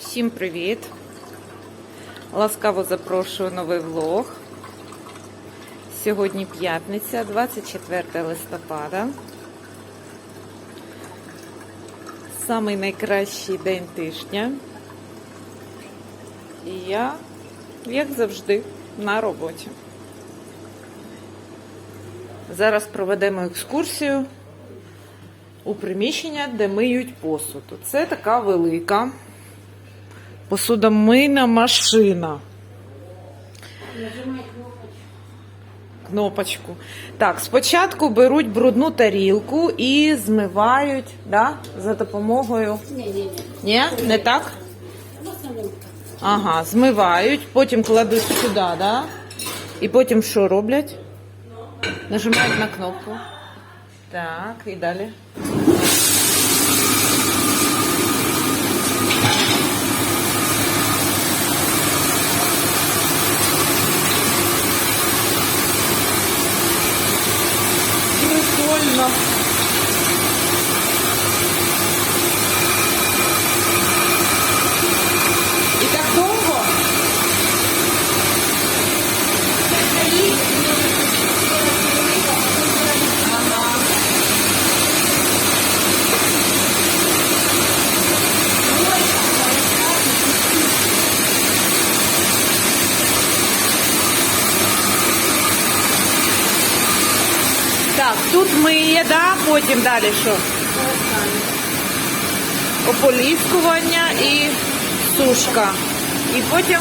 Всім привіт! Ласкаво запрошую новий влог. Сьогодні п'ятниця, 24 листопада. Самий найкращий день тижня. І я, як завжди, на роботі. Зараз проведемо екскурсію у приміщення, де миють посуд. Це така велика посудомийна машина. Кнопочку. Так, спочатку беруть брудну тарілку і змивають да, за допомогою. Ні-ні-ні. Ні, не так? Ага, змивають, потім кладуть сюди, да? І потім що роблять? Нажимають на кнопку. Так, і далі. Прикольно. І так довго? Ага. Так, тут миє, да, потім далі що? Ополіскування і сушка. І потім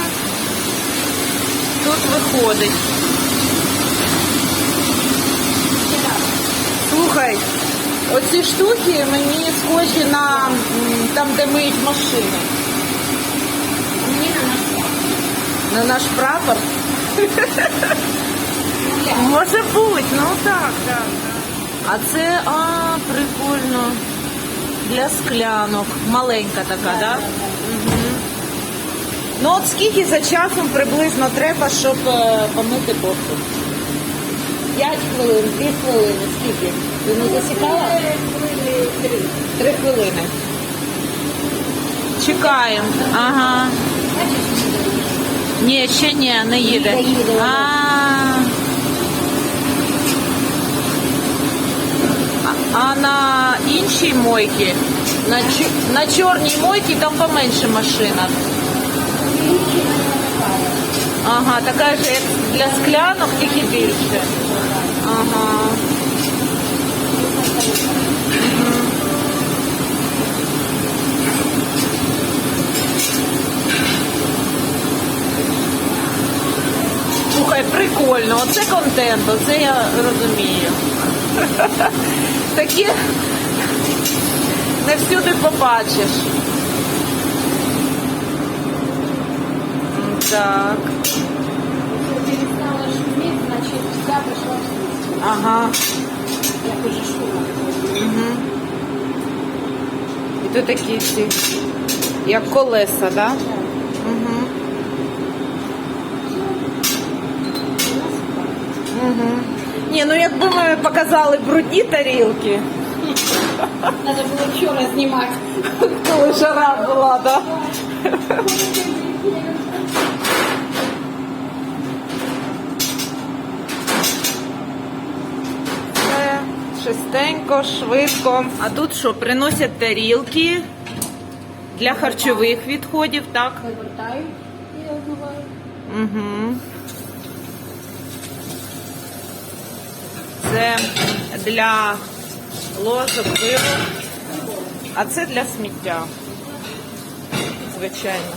тут виходить. Слухай, оці штуки мені схожі на там, де миють машини. На. На наш прапор. Може бути, ну так, так. А це, а, прикольно. Для склянок. Маленька така, так? Да? Угу. Ну от скільки за часом приблизно треба, щоб е, помити посуд? П'ять хвилин, дві хвилини, скільки? Ти не засікала? Три хвилини. Чекаємо. Ага. Ні, ще ні, не їде. Їде, їде, А. А- на іншій мойці, на, на чорній мойці там поменше машина. Ага, така ж як для склянок, тільки більше. Ага. Слухай, прикольно, оце контент, оце я розумію. Такі не всюди побачиш. Так. Перестала шуметь, значит, вся пришла в. Ага. Я тоже шуму. Угу. І тут такі ці, як колеса, да? Угу. Угу. Ні, ну якби ми показали брудні тарілки, Надо было вчера снимать. коли жара була, да? Все швиденько, швидко. А тут що, приносять тарілки для харчових відходів, так? Вывертаю и отмываю. Угу. Це для ложок пиву, а це для сміття. Звичайно.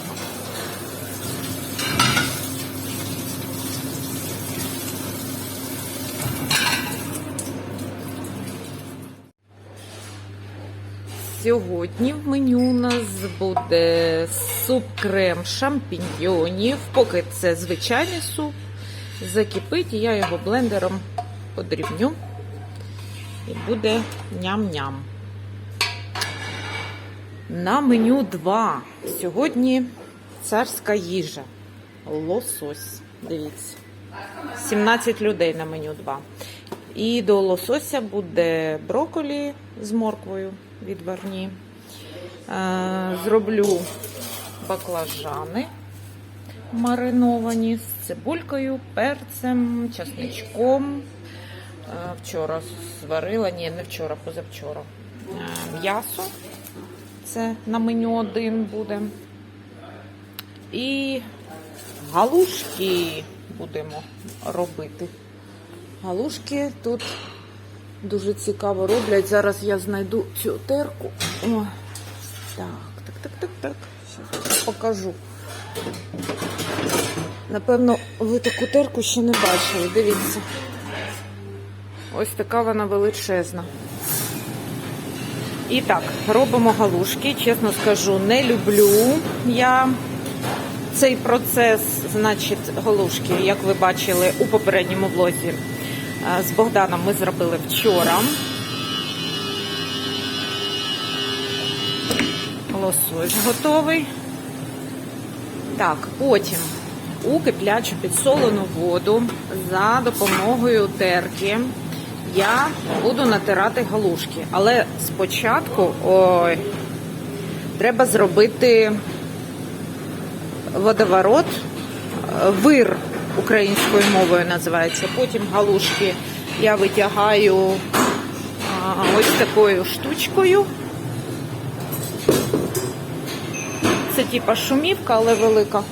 Сьогодні в меню у нас буде суп-крем шампіньйонів. Поки це звичайний суп. Закипить, і я його блендером подрібню. І буде ням-ням. На меню 2. Сьогодні царська їжа. Лосось. Дивіться. 17 людей на меню 2. І до лосося буде броколі з морквою відварні. Е, Зроблю баклажани мариновані з цибулькою, перцем, часничком. Е, Вчора зварила, ні, не вчора, позавчора. Е, М'ясо. Це на меню один буде. І галушки будемо робити. Галушки тут дуже цікаво роблять. Зараз я знайду цю терку. О, так, так, так, так, так. Зараз покажу. Напевно, ви таку терку ще не бачили. Дивіться. Ось така вона величезна. І так, робимо галушки. Чесно скажу, не люблю я цей процес, значить, галушки, як ви бачили у попередньому влозі е, з Богданом ми зробили вчора. Лосось готовий. Так, потім у киплячу підсолену воду за допомогою терки я буду натирати галушки. Але спочатку ой, треба зробити водоворот, вир українською мовою називається. Потім галушки я витягаю ось такою штучкою. Це типа шумівка, але велика.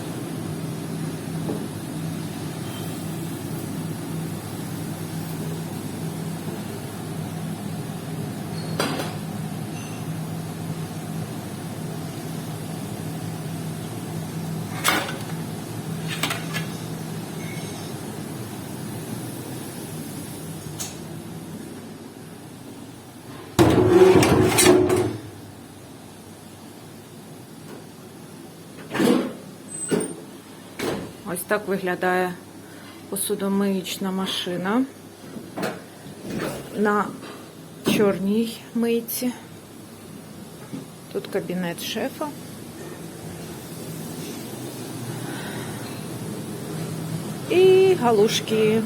Ось так виглядає посудомиючна машина на чорній мийці. Тут кабінет шефа. І галушки.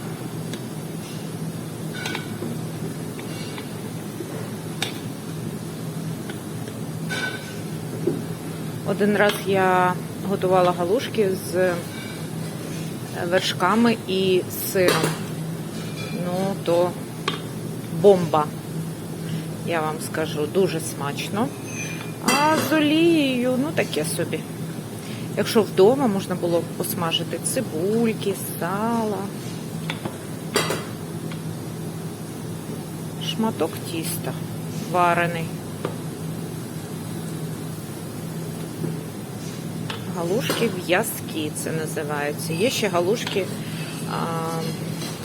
Один раз я готувала галушки з вершками і сиром. Ну, то бомба, я вам скажу, дуже смачно. А з олією, ну таке собі. Якщо вдома можна було посмажити цибульки, сала, шматок тіста варений. Галушки в'язкі це називаються. Є ще галушки,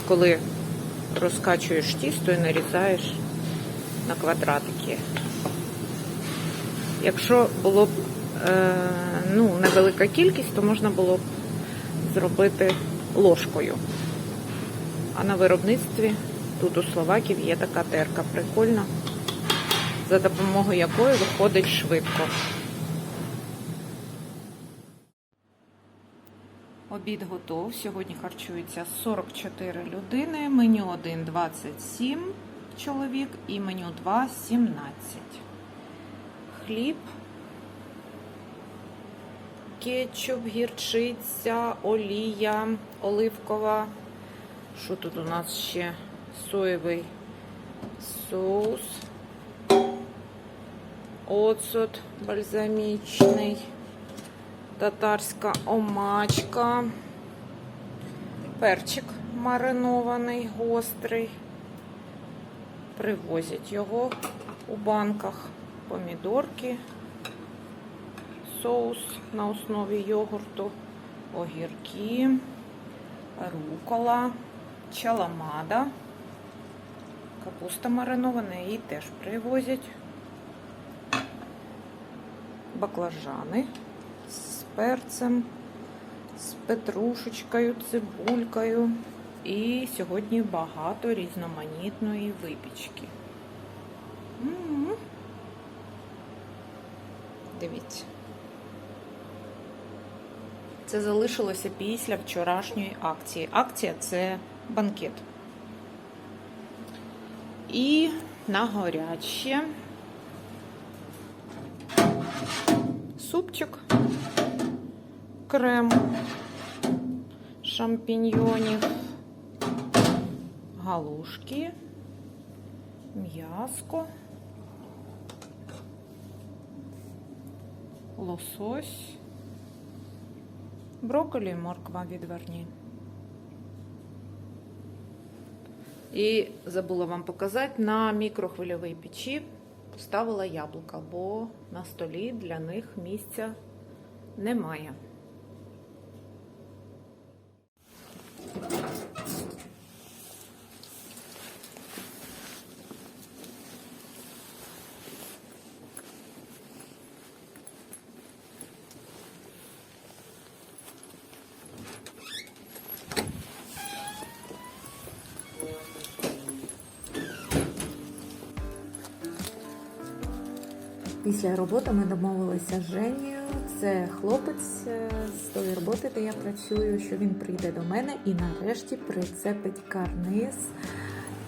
коли розкачуєш тісто і нарізаєш на квадратики. Якщо було б е, ну, невелика кількість, то можна було б зробити ложкою. А на виробництві тут у Словаків є така терка прикольна, за допомогою якої виходить швидко. Обід готов. Сьогодні харчується 44 людини. Меню 1 27 чоловік і меню 2 17. Хліб, кетчуп, гірчиця, олія, оливкова. Що тут у нас ще? Соєвий соус, оцет бальзамічний татарська омачка, перчик маринований, гострий. Привозять його у банках, помідорки, соус на основі йогурту, огірки, рукола, чаламада, капуста маринована, її теж привозять. Баклажани перцем, з петрушечкою, цибулькою. І сьогодні багато різноманітної випічки. Дивіться. Це залишилося після вчорашньої акції. Акція це банкет. І на гаряче супчик крем шампіньйонів, галушки, м'яско, лосось, брокколі і морква відверні. І забула вам показати, на мікрохвильовій печі поставила яблука, бо на столі для них місця немає. Після роботи ми домовилися з Женєю. Це хлопець е, з тої роботи, де я працюю, що він прийде до мене і нарешті прицепить карниз.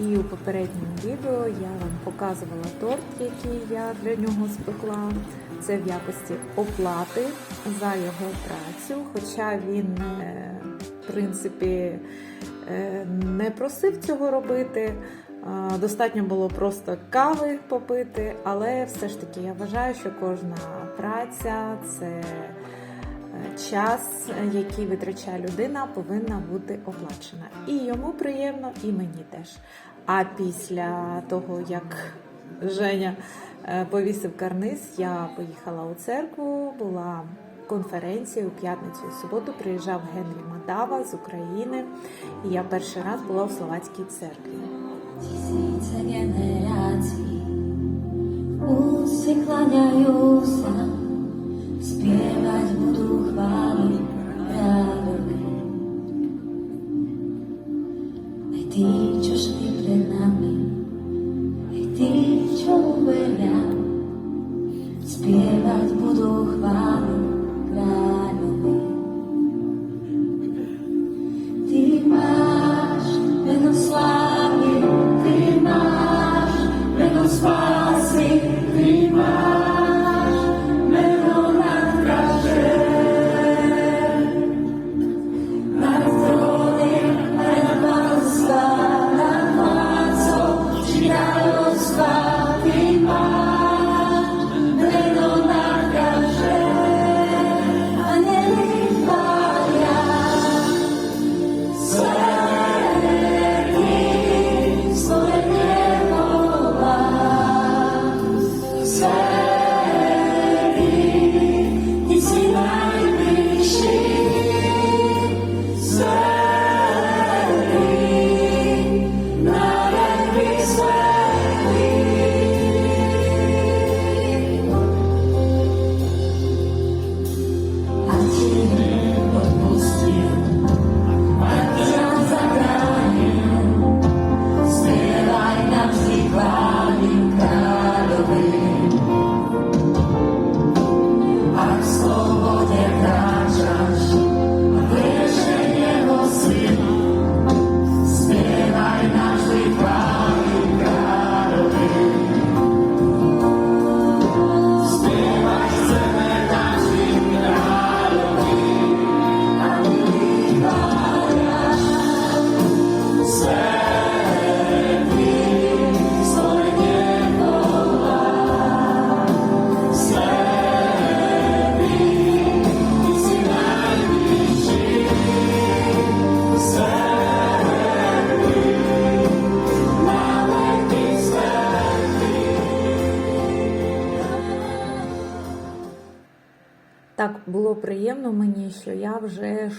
І у попередньому відео я вам показувала торт, який я для нього спекла. Це в якості оплати за його працю. Хоча він, е, в принципі, е, не просив цього робити. Достатньо було просто кави попити, але все ж таки я вважаю, що кожна праця це е, час, який витрачає людина, повинна бути оплачена. І йому приємно, і мені теж. А після того, як Женя е, повісив карниз, я поїхала у церкву, була конференція у п'ятницю і суботу. Приїжджав Генрі Мадава з України, і я перший раз була в словацькій церкві. Tisíce generácií ústy klaňajú sa, spievať budú chvály kráľovi. Aj tí, čo šli pred nami, aj tí, čo uveria, spievať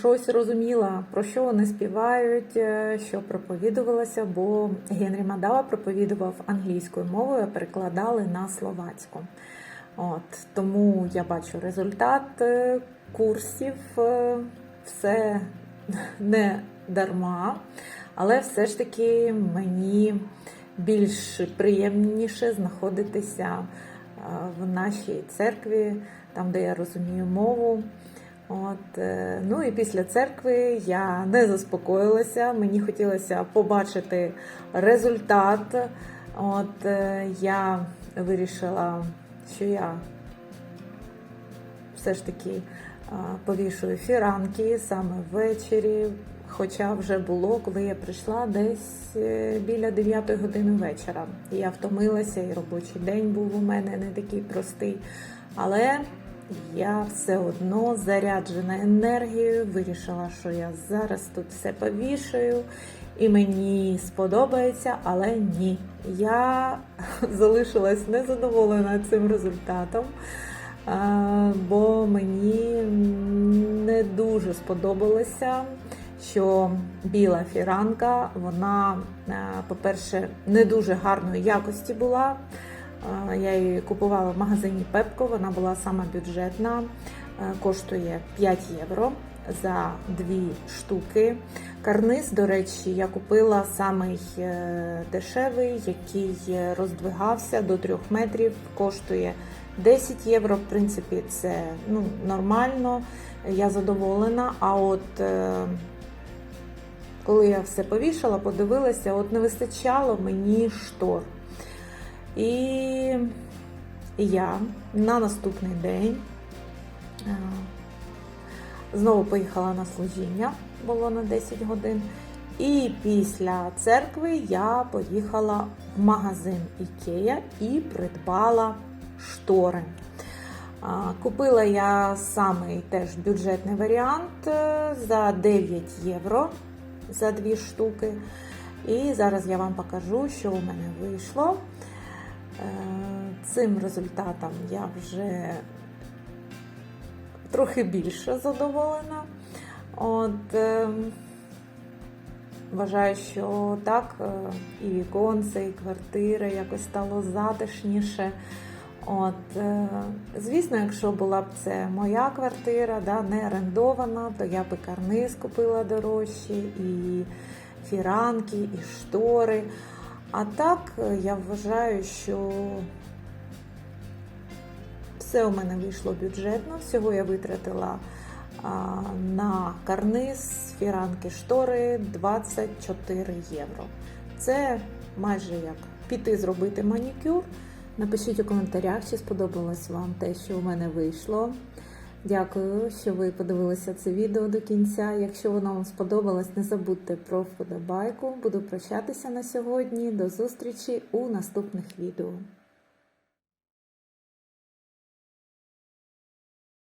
щось розуміла, про що вони співають, е, що проповідувалося, бо Генрі Мадава проповідував англійською мовою, а перекладали на словацьку. От тому я бачу результат е, курсів, е, все не дарма, але все ж таки мені більш приємніше знаходитися в нашій церкві, там, де я розумію мову. От, е, ну і після церкви я не заспокоїлася. Мені хотілося побачити результат. От е, я вирішила, що я все ж таки повішую фіранки саме ввечері. Хоча вже було, коли я прийшла десь е, біля 9 години вечора. Я втомилася, і робочий день був у мене не такий простий. Але я все одно заряджена енергією, вирішила, що я зараз тут все повішаю, і мені сподобається, але ні. Я залишилась незадоволена цим результатом, бо мені не дуже сподобалося, що біла фіранка, вона, по-перше, не дуже гарної якості була. Я її купувала в магазині Пепко, вона була саме бюджетна, е, коштує 5 євро за дві штуки. Карниз, до речі, я купила самий е, дешевий, який роздвигався до 3 метрів, коштує 10 євро. В принципі, це ну, нормально, я задоволена. А от е, коли я все повішала, подивилася, от не вистачало мені штор. І я на наступний день е, знову поїхала на служіння, було на 10 годин. І після церкви я поїхала в магазин Ікея і придбала штори. Купила я самий теж бюджетний варіант е, за 9 євро за дві штуки. І зараз я вам покажу, що у мене вийшло. Е, Цим результатом я вже трохи більше задоволена. От, е, вважаю, що так, е, і віконце, і квартира якось стало затишніше. От, звісно, якщо була б це моя квартира, да, не орендована, то я б і карниз купила дорожчі, і фіранки, і штори. А так е, я вважаю, що все у мене вийшло бюджетно. Всього я витратила на карниз, фіранки, штори 24 євро. Це майже як піти зробити манікюр. Напишіть у коментарях, чи сподобалось вам те, що у мене вийшло. Дякую, що ви подивилися це відео до кінця. Якщо воно вам сподобалось, не забудьте про вподобайку. Буду прощатися на сьогодні. До зустрічі у наступних відео.